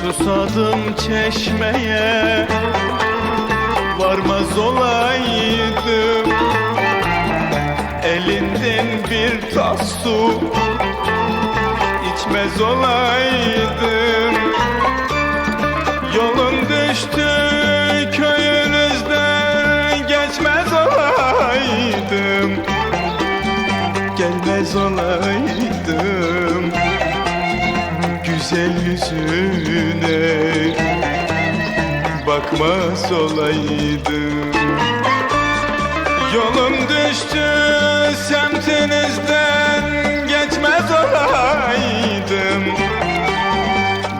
Vardım çeşmeye. Varmaz olaydım. Elinden bir tas su. İçmez olaydım. Yolun düştü köyünüzden Geçmez olaydım. Gelmez olaydım Güzel yüzüne. Bakmaz olaydım Yolum düştü semtinizden Geçmez olaydım.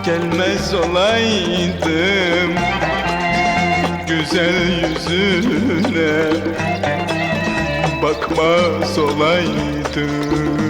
Gelmez olaydım Güzel yüzüne. Bakmaz olaydım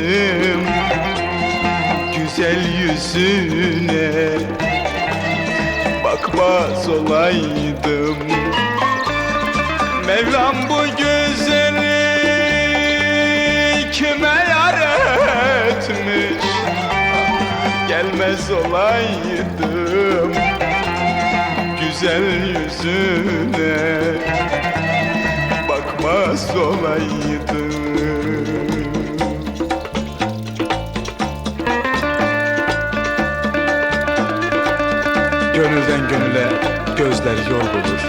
yüzüne. Bakmaz olaydım. Mevlam bu güzeli kime yar etmiş? Gelmez olaydım güzel yüzüne. Bakmaz olaydım gözler yol bulur.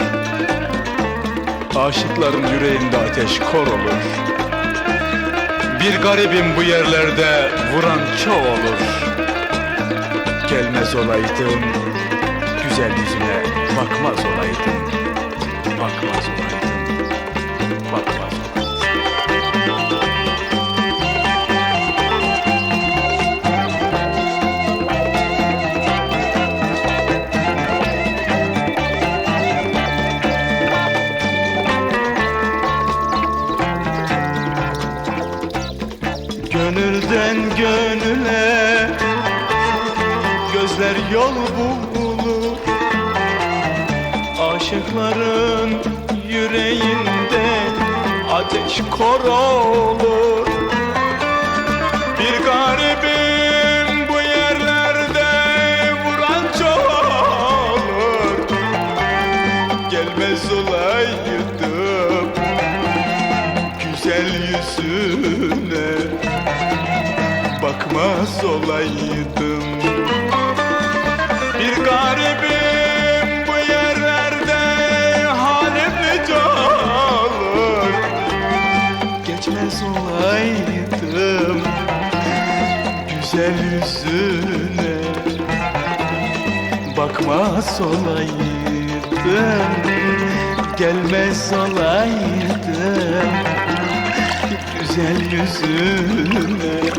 Aşıkların yüreğinde ateş kor olur. Bir garibim bu yerlerde vuran çoğu olur. Gelmez olaydım Güzel yüzüne bakmaz olaydım. Bakmaz olaydım Bakmaz olaydım gönüle Gözler yol bulur. Aşıkların yüreğinde Ateş kor olur. Bir garibim bu yerlerde Vuran çok olur Gelmez olaydım güzel yüzüne bakmaz olaydım Bir garibim bu yerlerde halim olur Geçmez olaydım güzel yüzüne. Bakmaz olaydım Gelmez olaydım güzel yüzüne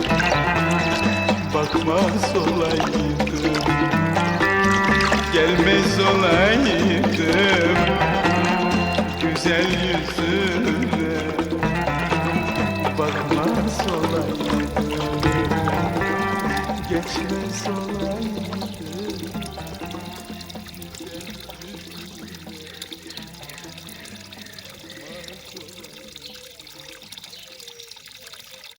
bakmaz olaydım. Gelmez olaydım. Güzel yüzüne bakmaz olaydım. Geçmez